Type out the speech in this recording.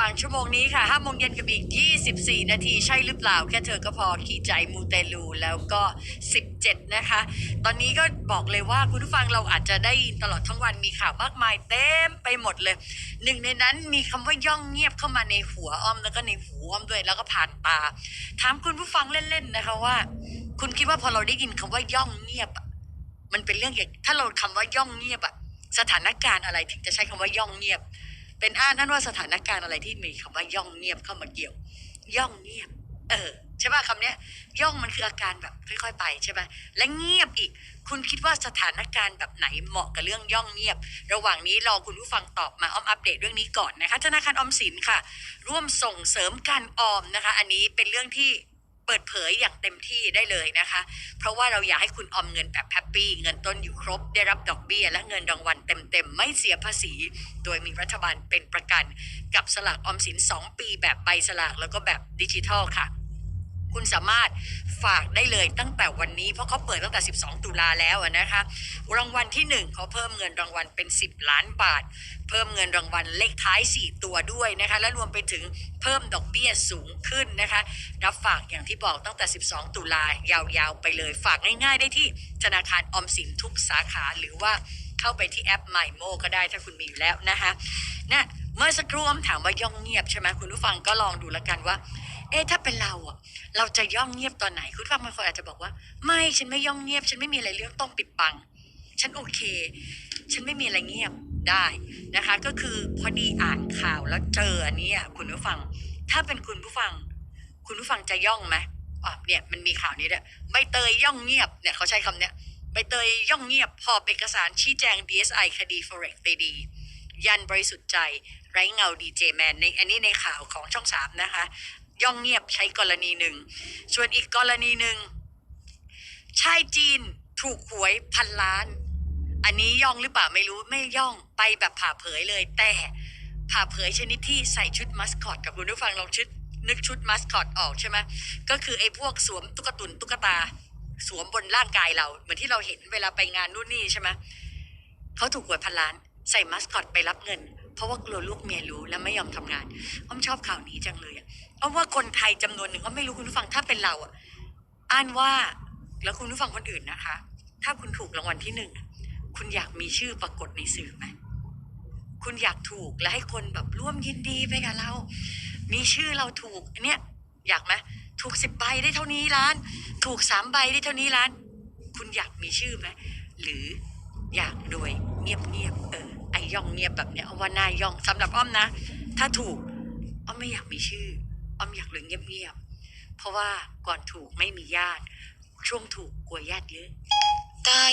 ฟังชั่วโมงนี้ค่ะ5โมงเย็นกับอีก 24 นาทีใช่หรือเปล่า แค่เธอก็พอขี่ใจมูเตลูแล้วก็ 17 นะคะ ตอนนี้ก็บอกเลยว่าคุณผู้ฟังเราอาจจะได้ยินตลอดทั้งวันมีข่าวมากมายเต็มไปหมดเลย หนึ่งในนั้นมีคำว่าย่องเงียบเข้ามาในหัวอ้อมแล้วก็ในหูอ้อมด้วยแล้วก็ผ่านตาถามคุณผู้ฟังเล่นๆนะคะว่า คุณคิดว่าพอเราได้ยินคำว่าย่องเงียบมันเป็นเรื่องอย่ถ้าเราคำว่าย่องเงียบอะสถานการณ์อะไรถึงจะใช้คำว่าย่องเงียบ เป็นอ้านั่นว่าสถานการณ์อะไรที่มีคำว่าย่องเงียบเข้ามาเกี่ยว ย่องเงียบ เออใช่ป่ะคำนี้ยย่องมันคืออาการแบบค่อยๆ ไปใช่ป่ะและเงียบอีก คุณคิดว่าสถานการณ์แบบไหนเหมาะกับเรื่องย่องเงียบ ระหว่างนี้รอคุณผู้ฟังตอบมาอ้อมอัปเดตเรื่องนี้ก่อนนะคะธนาคารออมสินค่ะ ร่วมส่งเสริมการออมนะคะ อันนี้เป็นเรื่องที่ เปิดเผยอย่างเต็มที่ได้เลยนะคะ เพราะว่าเราอยากให้คุณออมเงินแบบแฮปปี้เงินต้นอยู่ครบ ได้รับดอกเบี้ย และเงินรางวัลเต็มๆ ไม่เสียภาษี โดยมีรัฐบาลเป็นประกัน กับสลากออมสิน 2 ปีแบบใบสลากแล้วก็แบบดิจิทัลค่ะ คุณสามารถฝากได้เลยตั้งแต่วันนี้เพราะเขาเปิดตั้งแต่ 12 ตุลาแล้วนะคะรางวัลที่ 1เขาเพิ่มเงินรางวัลเป็น 10 ล้านบาท เพิ่มเงินรางวัลเลขท้าย 4 ตัวด้วยนะคะและรวมไปถึงเพิ่มดอกเบี้ยสูงขึ้นนะคะรับฝากอย่างที่บอกตั้งแต่ 12 ตุลายาวๆ ไปเลย ฝากง่ายๆ ได้ที่ธนาคารออมสินทุกสาขาหรือว่าเข้าไปที่แอป m มโมก็ได้ถ้าคุณมีอยู่แล้วนะคะนะเมื่อสักครู่อมถามว่าย่องเงียบใช่ไหมคุณผู้ฟังก็ลองดูแล้วกันว่า เอ๊ะถ้าเป็นเราอะ เราจะย่องเงียบตอนไหน คุณผู้ฟังบางคนอาจจะบอกว่า ไม่ฉันไม่ย่องเงียบ ฉันไม่มีอะไรเรื่องต้องปิดบัง ฉันโอเค ฉันไม่มีอะไรเงียบได้นะคะ ก็คือพอดีอ่านข่าวแล้วเจออันนี้อะคุณผู้ฟัง ถ้าเป็นคุณผู้ฟัง คุณผู้ฟังจะย่องไหมอะเนี่ยมันมีข่าวนี้ด้วยใบเตยย่องเงียบเนี่ยเขาใช้คำเนี้ยใบเตยย่องเงียบหอบเอกสารชี้แจง DSI คดี forex ตีดี ยันบริสุทธิ์ใจ ไร้เงาดีเจแมนในอันนี้ในข่าวของช่องสามนะคะ ย่องเงียบใช้กรณีหนึ่ง ส่วนอีกกรณีหนึ่งชายจีนถูกหวยพันล้าน อันนี้ย่องหรือเปล่าไม่รู้ไม่ย่องไปแบบผ่าเผยเลย แต่ผ่าเผยชนิดที่ใส่ชุดมัสคอตกับคุณผู้ฟังลองชุดนึกชุดมัสคอตออกใช่ไหมก็คือไอ้พวกสวมตุ๊กตุนตุ๊กตา สวมบนร่างกายเรา เหมือนที่เราเห็นเวลาไปงานนู่นนี่ใช่ไหมเขาถูกหวยพันล้าน ใส่มัสคอตไปรับเงิน เพราะว่ากลัวลูกเมียรู้และไม่ยอมทำงานอ้อมชอบข่าวนี้จังเลยอะเพราะว่าคนไทยจำนวนหนึ่งก็ไม่รู้คุณผู้ฟังถ้าเป็นเราอะอ่านว่าแล้วคุณผู้ฟังคนอื่นนะคะ ถ้าคุณถูกรางวัลที่หนึ่งคุณอยากมีชื่อปรากฏในสื่อไหมคุณอยากถูกและให้คนแบบร่วมยินดีไปกับเรา มีชื่อเราถูกอันเนี้ยอยากไหมถูกสิบใบได้เท่านี้ล้าน ถูกสามใบได้เท่านี้ล้าน คุณอยากมีชื่อไหมหรืออยากรวยเงียบเงียบๆเออ ไอย่องเงียบแบบเนี้ยเอาว่าน่าย่องสำหรับอ้อมนะ ถ้าถูกอ้อมไม่อยากมีชื่อ อ้อมอยากรวยเงียเงียบๆเพราะว่าก่อนถูกไม่มีญาติ ช่วงถูกกลัวญาติเยอะไต้